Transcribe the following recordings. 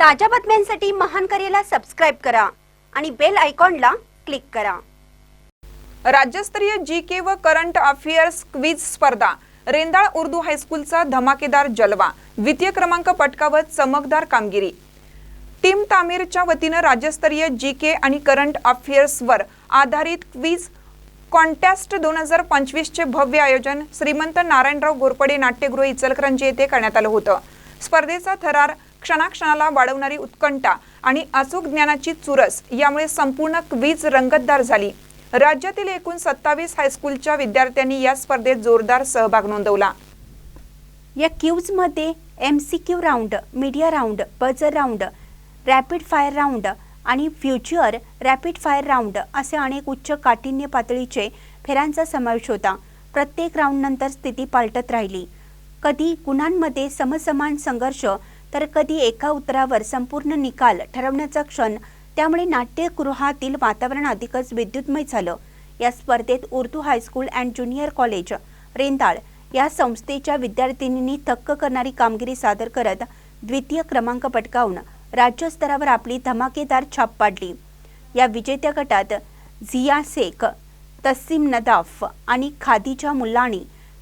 ताज्या बातम्यांसाठी महान करेला सबस्क्राईब करा आणि बेल आयकॉनला क्लिक करा. राज्यस्तरीय जी के व करंट अफेअर्स क्विज स्पर्धा रेंदाळ उर्दू हायस्कूलचा धमाकेदार जलवा द्वितीय क्रमांक पटकावत चमकदार कामगिरी. टीम तामीरच्या वतीनं राज्यस्तरीय जी के आणि करंट अफेअर्सवर आधारित क्विज कॉन्टेस्ट दोन हजार पंचवीसचे भव्य आयोजन श्रीमंत नारायणराव घोरपडे नाट्यगृह इचलकरंजी येथे करण्यात आलं होतं. स्पर्धेचा थरार क्षणाक्षणाला वाढवणारी उत्कंठा आणि अचूक ज्ञानाची चुरस यामुळे संपूर्ण क्वीज रंगतदार झाली. राज्यातील एकूण सत्तावीस हायस्कूलच्या विद्यार्थ्यांनी या स्पर्धेत जोरदार सहभाग नोंदवला. या क्यूजमध्ये M C Q round media round buzzer round rapid fire round आणि फ्युचर रॅपिड फायर राऊंड असे अनेक उच्च काठिण्य पातळीचे फेऱ्यांचा समावेश होता. प्रत्येक राऊंडनंतर स्थिती पालटत राहिली. कधी गुणांमध्ये समसमान संघर्ष तर कधी एका उत्तरावर संपूर्ण निकाल ठरवण्याचा क्षण त्यामुळे नाट्यगृहातील वातावरण अधिकच विद्युतमय झालं. या स्पर्धेत Urdu high school and junior college Rendal या संस्थेच्या विद्यार्थिनींनी थक्क करणारी कामगिरी सादर करत द्वितीय क्रमांक पटकावून राज्यस्तरावर आपली धमाकेदार छाप पाडली. या विजेत्या गटात झिया शेख तस्सीम नदाफ आणि खादिजा मुल्लाणी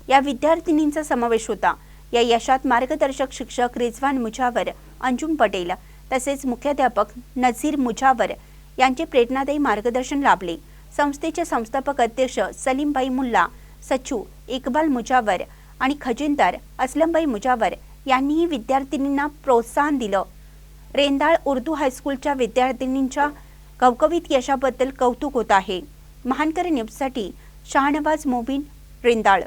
या विद्यार्थिनींचा समावेश होता. या यशात मार्गदर्शक शिक्षक रिझवान मुजावर अंजुम पटेल तसेच मुख्याध्यापक नझीर मुजावर यांचे प्रेरणादायी मार्गदर्शन लाभले. संस्थेचे संस्थापक अध्यक्ष सलीमबाई मुल्ला सचू इकबाल मुजावर आणि खजिनदार असलमबाई मुजावर यांनीही विद्यार्थिनींना प्रोत्साहन दिलं. रेंदाळ उर्दू हायस्कूलच्या विद्यार्थिनींच्या कवकवीत यशाबद्दल कौतुक होत आहे. महानकर न्यूजसाठी शहानवाज मोबिन रेंदाळ.